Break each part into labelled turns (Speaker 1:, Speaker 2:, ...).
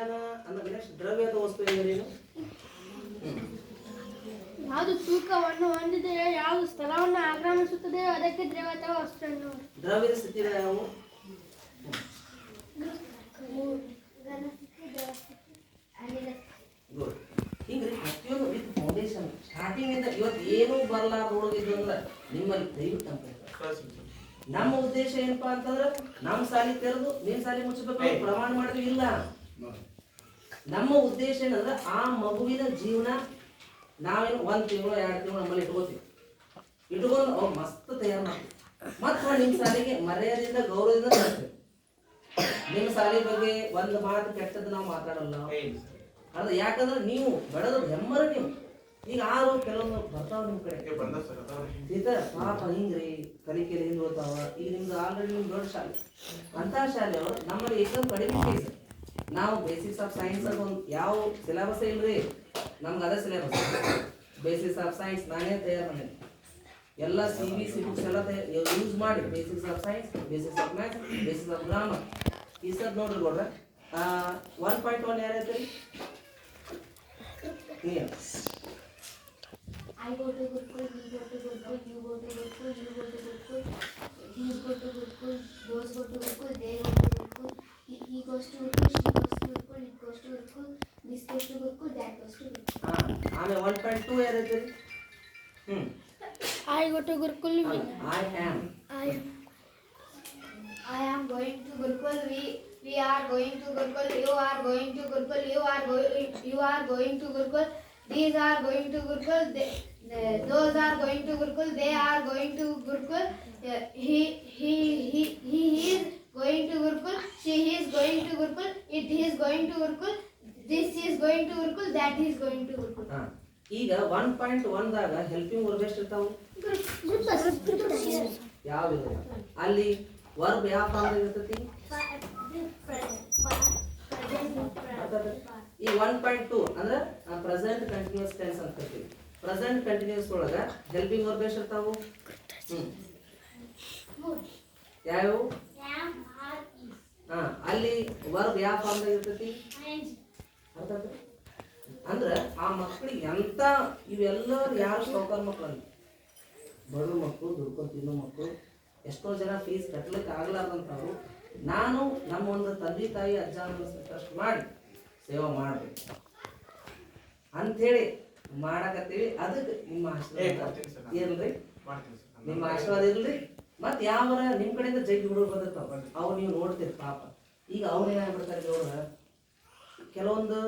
Speaker 1: ವಿಜ್ಞಾನ ಅನ್ನೋದು ನೆಕ್ಸ್ಟ್ ದ್ರವ್ಯದ ವಸ್ತು ಎಂದರೇನು?
Speaker 2: ಯಾವುದು ತೂಕವನ್ನು ಹೊಂದಿದೆ ಯಾವುದು ಸ್ಥಳವನ್ನು ಆಕ್ರಮಿಸುತ್ತದೆ ಅದಕ್ಕೆ ದ್ರವ ಅಥವಾ ವಸ್ತು ಎನ್ನುವರು.
Speaker 1: ದ್ರವ್ಯದ ಸ್ಥಿತಿ ನಾವು ಗುಡ್ ಹಿಂಗ್ರಿ ಪ್ರತಿಯೊಂದು ವಿತ್ ಫೌಂಡೇಶನ್ ಸ್ಟಾರ್ಟಿಂಗ್ ಇಂದ ಇವತ್ತು ಏನೂ ಬರಲಾರ್ದು ಉಳಿದಿದ್ದು ಅಂದ್ರೆ ನಿಮ್ಮಲ್ಲಿ ದಯವಿಟ್ಟು ಅಂತ ನಮ್ಮ ಉದ್ದೇಶ ಏನಪ್ಪಾ ಅಂತಂದ್ರೆ ನಮ್ಮ ಸಾಲಿ ತೆರೆದು ನೀನ್ ಸಾಲಿ ಮುಚ್ಚಬೇಕು ಅಂತ ಪ್ರಮಾಣ ಮಾಡಿದ್ವಿ ಇಲ್ಲ. ನಮ್ಮ ಉದ್ದೇಶ ಏನಂದ್ರೆ ಆ ಮಗುವಿನ ಜೀವನ ನಾವೇನು ಒಂದ್ ತಿಂಗಳು ಎರಡು ತಿಂಗಳು ನಮ್ಮಲ್ಲಿ ಇಟ್ಕೋತೀವಿ. ಇಟ್ಕೊಂಡು ಅವ್ರು ಮಸ್ತ್ ತಯಾರು ಮಾಡ್ತೀವಿ. ಮತ್ತೆ ನಿಮ್ಮ ಸಾಲಿಗೆ ಮರ್ಯಾದೆಯಿಂದ ಗೌರವದಿಂದ ಮಾಡ್ತೀವಿ ನಿಮ್ಮ ಸಾಲಿ ಬಗ್ಗೆ ಒಂದು ಮಾತು ಕೆಟ್ಟದ್ದು ನಾವು ಮಾತಾಡಲ್ಲ. ಅದು ಯಾಕಂದ್ರೆ ನೀವು ಬೆಳೆದ ಹೆಮ್ಮರ ನೀವು. ಈಗ ಆರು ಕೆಲವೊಂದು ಬರ್ತಾವ ನಿಮ್ಮ ಕಡೆ. ಸೀತಾ ಪಾಪ ಹಿಂಗ್ರಿ ಕಲಿಕೆಯಲ್ಲಿ ಹಿಂದೆ ಓದ್ತಾವ ಈಗ ನಿಮ್ದು ಆಲ್ರೆಡಿ ನಿಮ್ಮ ದೊಡ್ಡ ಶಾಲೆ. ಅಂತ ಶಾಲೆಯವರು ನಮ್ಮಲ್ಲಿ ಏಕಂದ್ರೆ ಕಡಿಮೆ ಫೀಸ್ ನಾವು ಬೇಸಿಸ್ ಆಫ್ ಸೈನ್ಸ್ ಅದು ಒಂದು ಯಾವ ಸಿಲೆಬಸ್ ಇಲ್ಲರಿ ನಮ್ಗೆ ಅದೇ ಸಿಲೆಬಸ್ ಬೇಸಿಸ್ ಆಫ್ ಸೈನ್ಸ್ ನಾನೇ ತಯಾರು ಮಾಡೀನಿ. ಎಲ್ಲ ಸಿ ಬಿ ಸಿ ಬುಕ್ಸ್ ಎಲ್ಲ ಯೂಸ್ ಮಾಡಿ basis of science basis of math basis of grammar ಈ ಸರ್ ನೋಡ್ರಿ ಕೊಡ್ರಿ one point one ಯಾರೈತೆ two
Speaker 2: I am go to
Speaker 1: Gurkul.
Speaker 2: I am.
Speaker 1: I am.
Speaker 2: I am going to Gurkul. We we are going to Gurkul. You are going to Gurkul. You are going. You are going to Gurkul. These are going to Gurkul. They, those are going to Gurkul. They are going to Gurkul. He he he he is going to Gurkul. She is going to Gurkul. It is going to Gurkul. This is going to Gurukul, that is going to Gurukul.
Speaker 1: ಹಾ. ಈಗ one point ಒನ್ದಾಗ helping verb ಎಷ್ಟು ಇರ್ತಾವು ಯಾವ ಅಲ್ಲಿ verb ಯಾವ form ಇರ್ತತಿ? ಈ ಒನ್ ಪಾಯಿಂಟ್ ಟೂ ಅಂದ್ರೆ ಪ್ರೆಸೆಂಟ್ ಕಂಟಿನ್ಯೂಸ್ ಟೆನ್ಸ್ ಅಂತ ಕರಿತೀವಿ ಪ್ರೆಸೆಂಟ್ ಕಂಟಿನ್ಯೂಸ್ ಒಳಗ ಹೆಲ್ಪಿಂಗ್ ವರ್ಬ್ ಎಷ್ಟು ಇರ್ತಾವು ಯಾವ್ಯಾವು? ಹಾ. ಅಲ್ಲಿ ವರ್ಬ್ ಯಾವ ಫಾರ್ಮ್ ಇರ್ತೈತಿ? ಅಂದ್ರ ಆ ಮಕ್ಕಳಿಗೆ ಎಂತ ಇವೆಲ್ಲ ಯಾರು ಸೌಕರ್ ಮಕ್ಕಳು ಅಂತ ಬಡವ್ರ ಮಕ್ಕಳು ದುಡ್ಕೊಂಡು ತಿನ್ನೋ ಮಕ್ಕಳು ಎಷ್ಟೋ ಜನ ಫೀಸ್ ಕಟ್ಟಲಿಕ್ಕೆ ಆಗ್ಲಾರ್ದಂಥವ್ರು. ನಾನು ನಮ್ಮ ಒಂದು ತಂದೆ ತಾಯಿ ಅಜ್ಜ ಅಷ್ಟು ಮಾಡಿ ಸೇವೆ ಮಾಡ್ಬೇಕು. ಅಂಥೇಳಿ ಮಾಡಕತ್ತೀವಿ. ಅದಕ್ಕೆ ನಿಮ್ಮ ಆಶೀರ್ವಾದ ಏನ್ರಿ? ನಿಮ್ಮ ಆಶೀರ್ವಾದ ಇರಲಿ ಮತ್ತೆ ಯಾವರ ನಿಮ್ಮ ಕಡೆಯಿಂದ ಜಗ್ಗಿ ಹುಡುಗರು ಬಂದಿರ್ತಾವ. ಅವ್ರು ನೀವು ನೋಡ್ತೀರಿ ಪಾಪ. ಈಗ ಅವ್ರು ಏನಾಗ್ಬಿಡ್ತಾರೆ ಇವ್ರ ಕೆಲವೊಂದು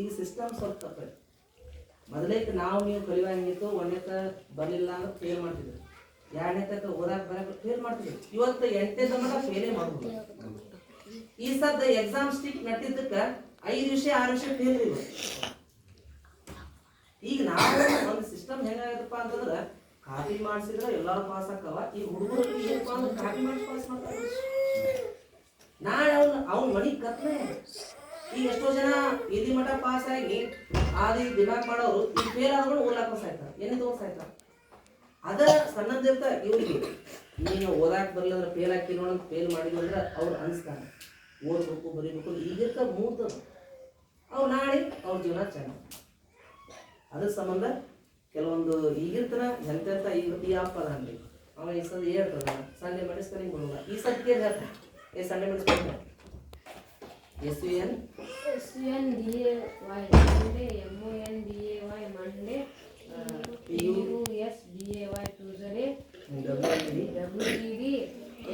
Speaker 1: ಈಗ ಸಿಸ್ಟಮ್ ಸ್ವಲ್ಪ ತಪ್ಪೈತೆ ಮೊದಲೇಕ ನಾವು ನೀವು ಕಲಿಯುವಂಗಿತ್ತು ಒಂದನೇಕ ಬರಲಿಲ್ಲ ಅಂದ್ರೆ ಫೇಲ್ ಮಾಡ್ತಿದ್ರು. ಎರಡನೇ ತಕ್ಕ ಓದಾಕ ಬರಕ್ಕೆ ಫೇಲ್ ಮಾಡ್ತಿದ್ರು. ಇವತ್ತು ಎಂಟನೇ ತನಕ ಫೇಲೇ ಮಾಡ್ಬೋದು. ಈ ಸದ್ದ ಎಕ್ಸಾಮ್ ಸ್ಟಿಕ್ ನಟ್ಟಿದ್ದಕ್ಕ ಐದು ವಿಷಯ, ಆರು ವಿಷಯ ಫೇಲ್ ಇವ. ಈಗ ನಾವು ಒಂದು ಸಿಸ್ಟಮ್ ಹೆಂಗಾಗತ್ತಪ್ಪ ಅಂತಂದ್ರೆ ಕಾಪಿ ಮಾಡಿಸಿದ್ರೆ ಎಲ್ಲರೂ ಪಾಸ್ ಆಕ್ಕವ ಈ ಹುಡುಗರು ಏನಪ್ಪ ಅಂದ್ರೆ ಕಾಪಿ ಮಾಡಿ ಪಾಸ್ ಮಾಡ್ತಾರೆ. ನಾಳೆ ಅವ್ನ ಅವ್ನ ಮನಿ ಈಗ ಎಷ್ಟೋ ಜನ ಇಲ್ಲಿ ಮಠ ಪಾಸ್ ಆಗಿ ಆದಿ ದಿಮಾಕ್ ಮಾಡೋರು, ಈ ಫೇಲ್ ಆದ್ಕೊಂಡು ಓದ್ಲಾಕ ಸಾಯ್ತಾರೆ ಏನಿದು ಸಾಯ್ತಾರೆ? ಅದ ಸಣ್ಣದಿರ್ತ ಇವ್ರಿಗೆ, ನೀನು ಓದಾಕ್ ಬರ್ಲಿಲ್ಲ ಫೇಲ್ ಹಾಕಿ ನೋಡಂತ ಫೇಲ್ ಮಾಡಿಲ್ಲ ಅಂದ್ರೆ ಅವ್ರು ಅನ್ಸ್ತಾನೆ ಓದ್ಬೇಕು, ಬರೀಬೇಕು, ಈಗಿರ್ತ ಮೂರ್ತದ ಅವ್ರು. ನಾಳೆ ಅವ್ರ ಜೀವನ ಚೆನ್ನಾಗಿ ಅದ್ರ ಸಂಬಂಧ ಕೆಲವೊಂದು ಈಗಿರ್ತನ ಎಂತ ಈಗ ಈ ಆಪ್ ಅದ ಅನ್ರಿ. ಅವ ಈ ಸದ ಹೇಳ್ತದ ಸಂಡೆ ಮೆಡಿಸ್ಕರಿಂಗ್ ಬರೋಲ್ಲ. ಈ ಸದ್ ಕೇಳಿ ಹೇಳ್ತಾನೆ ಏ, Sunday ಮೆಡಿಸ್ಕರಿಂಗ್ S U N
Speaker 3: S U N D A Y Monday, M O N D A Y Monday, uh, P U S D A Y Tuesday,
Speaker 1: W
Speaker 3: W E D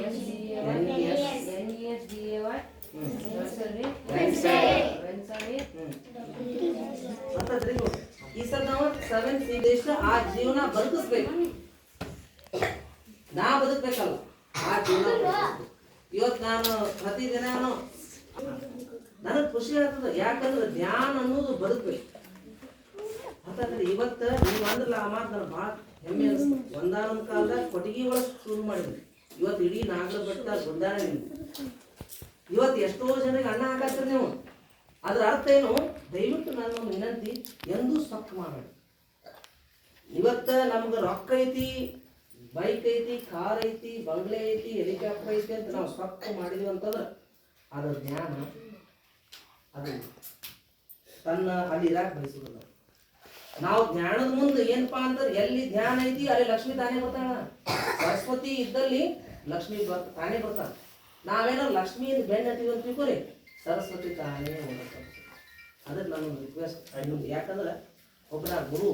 Speaker 3: S D A Y
Speaker 1: N E S.
Speaker 3: N E S D A Y Thursday,
Speaker 1: Wednesday.
Speaker 3: Wednesday,
Speaker 1: ಮತ್ತದ್ರಿ ಈ ಸಲ ನಾವು seven C ದೇಶ ಆ ಜೀವನ ಬದುಕಿಸ್ಬೇಕು ಆಗ್ತದೆ ಯಾಕಂದ್ರೆ ಧ್ಯಾನ ಅನ್ನೋದು ಬದುಕ್ಬೇಕು ಅಂತಂದ್ರೆ ಇವತ್ತ ನೀವು ಅಂದ್ರಲ್ಲ ಆ ಮಾತು ನಾನು ಭಾಳ ಹೆಮ್ಮೆ ಅನಿಸ್ತು. ಒಂದಾನೊಂದು ಕಾಲದ ಕೊಟ್ಟಿಗೆ ಒಳಗೆ ಶುರು ಮಾಡಿದ್ವಿ. ಇವತ್ತು ಇಡೀ ನಾಗರ ಬೆಟ್ಟ ಗುಡ್ಡಾಣ ಇವತ್ತು ಎಷ್ಟೋ ಜನಕ್ಕೆ ಅನ್ನ ಹಾಕತ್ತೀರಿ ನೀವು. ಅದ್ರ ಅರ್ಥ ಏನು? ದಯವಿಟ್ಟು ನಾನು ವಿನಂತಿ, ಎಂದೂ ಸೊಕ್ಕು ಮಾಡಬೇಡಿ. ಇವತ್ತ ನಮ್ಗೆ ರೊಕ್ಕ ಐತಿ, ಬೈಕ್ ಐತಿ, ಕಾರ್ ಐತಿ, ಬಂಗ್ಲೆ ಐತಿ, ಹೆಲಿಕಾಪ್ಟರ್ ಐತಿ ಅಂತ ನಾವು ಸೊಕ್ಕು ಮಾಡಿದ್ವಿ ಅಂತಂದ್ರೆ ಅದ್ರ ಜ್ಞಾನ ತನ್ನ ಅಲ್ಲಿ ಇರಾಕ್ ಬಯಸುವುದಿಲ್ಲ. ನಾವು ಜ್ಞಾನದ ಮುಂದೆ ಏನಪ್ಪಾ ಅಂದ್ರೆ ಎಲ್ಲಿ ಧ್ಯಾನ ಐತಿ ಅಲ್ಲಿ ಲಕ್ಷ್ಮಿ ತಾನೇ ಬರ್ತಾಳ ಸರಸ್ವತಿ ಇದ್ದಲ್ಲಿ ಲಕ್ಷ್ಮಿ ಬರ್ ತಾನೇ ಬರ್ತಾಳ ನಾವೇನೋ ಲಕ್ಷ್ಮಿಯಿಂದ ಬೆಣ್ಣೆ ಹತ್ತೀವಿ ಅಂತ ತಿಳ್ಕೊರಿ ಸರಸ್ವತಿ ತಾನೇ ಬರ್ತಾಳೆ ಅದಕ್ಕೆ ನಾನು ರಿಕ್ವೆಸ್ಟ್ ಯಾಕಂದ್ರೆ ಒಬ್ಬರ ಗುರು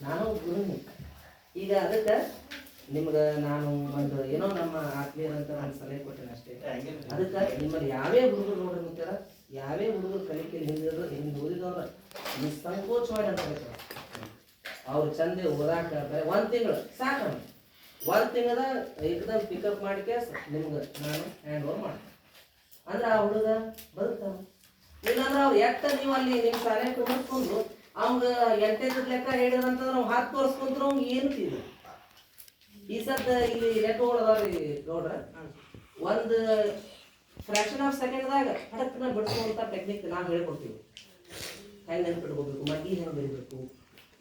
Speaker 1: ನಾನು ಗುರುನಿ. ಈಗ ಅದಕ್ಕೆ ನಿಮ್ಗೆ ನಾನು ಒಂದು ಏನೋ ನಮ್ಮ ಆತ್ಮೀಯರಂತ ನಾನು ಸಲಹೆ ಕೊಟ್ಟೇನೆ ಅಷ್ಟೇ. ಅದಕ್ಕೆ ನಿಮ್ಮಲ್ಲಿ ಯಾವೇ ಗುರುಗಳು ನೋಡ್ರಿ ಅಂತೀರ ಯಾವೇ ಹುಡುಗರು ಕಲಿಕೆಯಲ್ಲಿ ಹಿಂದಿದ್ರು ಹಿಂದೆ ಓದಿದವ್ರ ನಿಸ್ಸಂಕೋಚವಾಗಿ ಅಂತ ಹೇಳ್ತಾರೆ ಅವ್ರು ಚಂದೆ ಓದಾಕ ಬರೀ ಒಂದ್ ತಿಂಗಳು, ಸಾಕು ಒಂದು ತಿಂಗಳ ಏಕದಮ್ ಪಿಕಪ್ ಮಾಡಿಕೆ ನಿಮ್ಗೆ ನಾನು ಹ್ಯಾಂಡ್ ಓವರ್ ಮಾಡ್ತೀನಿ. ಅಂದ್ರೆ ಆ ಹುಡುಗ ಬದುಕ್ತಾವ ಇಲ್ಲಾಂದ್ರೆ ಅವ್ರು ಎಟ್ಟ ನೀವು ಅಲ್ಲಿ ನಿಮ್ಮ ಶಾಲೆ ಕುಂದಿಸ್ಕೊಂಡು ಅವಂಗ ಎಂಟೈದು ಲೆಕ್ಕ ಹೇಳಿದ್ರಂತಂದ್ರೆ ಅವ್ನು ಹತ್ತು ತೋರಿಸ್ಕೊಂಡ್ರು ಅವ್ನು ಏನು ತಿಳಿದ ಈ ಸದ್ದ ಇಲ್ಲಿ ಲೆಕ್ಕಗಳದಾವ್ರಿ ನೋಡ್ರ ಒಂದು ಫ್ರಾಕ್ಷನ್ ಆಫ್ ಸೆಕೆಂಡ್ದಾಗ ಹಡಕ್ನ ಬಿಡಿಸುವಂಥ ಟೆಕ್ನಿಕ್ ನಾವು ಹೇಳ್ಕೊಡ್ತೀವಿ ಹೆಂಗೆ ನೆನ್ಪಿಟ್ಕೋಬೇಕು ಮಗ್ಗಿ ಹೆಂಗೆ ಬೆಳಿಬೇಕು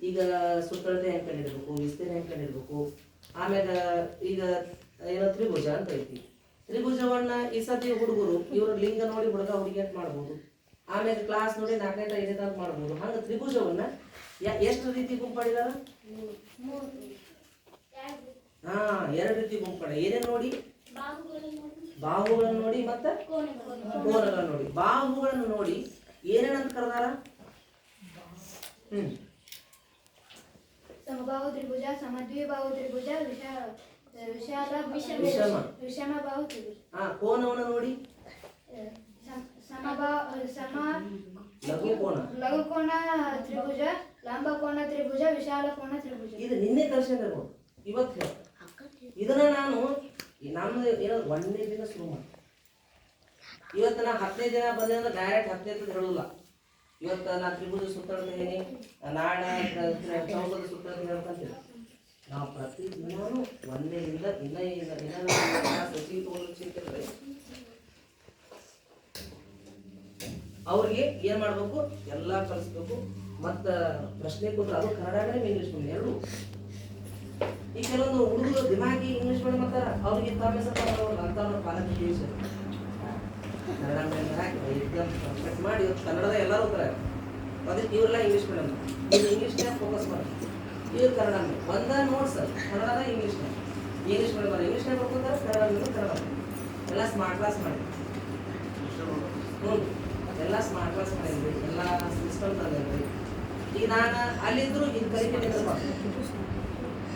Speaker 1: ಈಗ ಸುತ್ತಳತೆ ಹೆಂಗೆ ಕಂಡಿಡ್ಬೇಕು ವಿಸ್ತೀರ್ಣ ಹೆಂಗೆ ಕಂಡಿಡ್ಬೇಕು ಆಮ್ಯಾಗ ಈಗ ಏನೋ ತ್ರಿಭುಜ ಅಂತ ಐತಿ. ತ್ರಿಭುಜವನ್ನ ಈ ಸತಿ ಹುಡುಗರು ಇವರು ಲಿಂಗ ನೋಡಿ ಹುಡುಗ ಹುಡುಗಿ ಅಂತ ಮಾಡ್ಬೋದು. ಆಮೇಲೆ ಕ್ಲಾಸ್ ನೋಡಿ ನಾಲ್ಕೈದು ಐದೈದು ಅಂತ ಮಾಡ್ಬೋದು. ಹಂಗೆ ತ್ರಿಭುಜವನ್ನ ಎಷ್ಟು ರೀತಿ ಗುಂಪಾಡಿದಾರ? ಹಾ ಎರಡು ರೀತಿ ಗುಂಪಾಡ. ಏನೇನು ನೋಡಿ? ಬಾಹುಗಳನ್ನು ನೋಡಿ ಮತ್ತೆ ಕೋನಗಳನ್ನು ನೋಡಿ. ಬಾಹುಗಳನ್ನು ನೋಡಿ. ಏನೇನಂತ ಕರೆದಾರ? ಹ್ಮ್.
Speaker 2: ಸಮಬಾಹು ತ್ರಿಭುಜ ಸಮದ್ವಿಬಾಹು ತ್ರಿಭುಜ ವಿಶಾಲ ವಿಶಾಲ
Speaker 1: ವಿಷಮ.
Speaker 2: ವಿಷಮ ಬಾಹು ತ್ರಿಭುಜ
Speaker 1: ಹಾ ಕೋನವನ್ನು ನೋಡಿ.
Speaker 2: ಸಮ- ಸಮಬಾಹು ಸಮ
Speaker 1: ಲಘು ಕೋನ
Speaker 2: ಲಘುಕೋನ ತ್ರಿಭುಜ ಲಂಬಕೋನ ತ್ರಿಭುಜ ವಿಶಾಲ ಕೋನ ತ್ರಿಭುಜ.
Speaker 1: ಇದು ನಿನ್ನೆ ಕಳ್ಸಿರ್ಬೋದು ಇವತ್ತು ಇದನ್ನ ನಾನು ನಮ್ದು ಏನೋ ಒಂದನೇ ದಿನ ಶುರು ಮಾಡಿ. ಇವತ್ತು ನಾ ಹತ್ತನೇ ದಿನ ಬಂದೆ ಅಂದ್ರೆ ಡೈರೆಕ್ಟ್ ಹತ್ತನೇ ದಿನ ಹೇಳಲ್ಲ ಇವತ್ತು ನಾ ತ್ರಿಭುಜ ಸುತ್ತಾಡ್ತೀನಿ ನಾಡ ಚೌಕದ ಸುತ್ತಾಡ್ತೀನಿ ನಾವು ಪ್ರತಿ ದಿನಾನು ಒಂದೇ ದಿನ ದಿನ ದಿನ ಸಸಿ ತಗೊಂಡು ಅವ್ರಿಗೆ ಏನು ಮಾಡಬೇಕು? ಎಲ್ಲ ಕಲಿಸ್ಬೇಕು. ಮತ್ತು ಪ್ರಶ್ನೆ ಕೊಟ್ಟರು ಅದು ಕನ್ನಡನೇ ಇಂಗ್ಲಿಷ್ ಎರಡು ಈ ಕೆಲವೊಂದು ಹುಡುಗರು ದಿಮಾಗಿ ಇಂಗ್ಲಿಷ್ ಮೇಡಮ್ ಅಂತಾರ ಅವ್ರಿಗೆ ತಾವೇ ಸ್ವಲ್ಪ ಅಂತ ಪಾಲಕ ದೇಶ. ಕನ್ನಡ ಮೇಡಮ್ ಹಾಕಿ ಎಕ್ಸಾಮ್ ಪರ್ಫೆಕ್ಟ್ ಮಾಡಿ ಇವತ್ತು ಕನ್ನಡದ ಎಲ್ಲರೂ ಓದ್ತಾರೆ ಅದಕ್ಕೆ ಇವರೆಲ್ಲ ಇಂಗ್ಲಿಷ್ ಮೀಡಿಯಂ ನೀವು ಇಂಗ್ಲಿಷ್ನ್ಯಾಗ ಫೋಕಸ್ ಮಾಡಿ. ಇವ್ರು ಕನ್ನಡ ಮೇಡಮ್ ಒಂದ ನೋಡ್ಸ್ ಕನ್ನಡದ ಇಂಗ್ಲಿಷ್ನ್ಯಾಗ ಇಂಗ್ಲಿಷ್ ಮೀಡಿಯಂ ಇಂಗ್ಲಿಷ್ನ್ಯಾಗ ಬರ್ಕೊಂತಾರೆ ಕನ್ನಡ ಮೇಡಮ್ ಕನ್ನಡ ಎಲ್ಲ ಸ್ಮಾರ್ಟ್ ಕ್ಲಾಸ್ ಮಾಡಿ. ಹ್ಞೂ ಎಲ್ಲ ಸ್ಮಾರ್ಟ್ ಕ್ಲಾಸ್ ಮಾಡಿದ್ರಿ ಎಲ್ಲ ಸಿಸ್ಟಮ್ ತಂದಿದ್ವಿ. ಈಗ ನಾನು ಅಲ್ಲಿದ್ರು ಇದು ಕಲಿಕೆ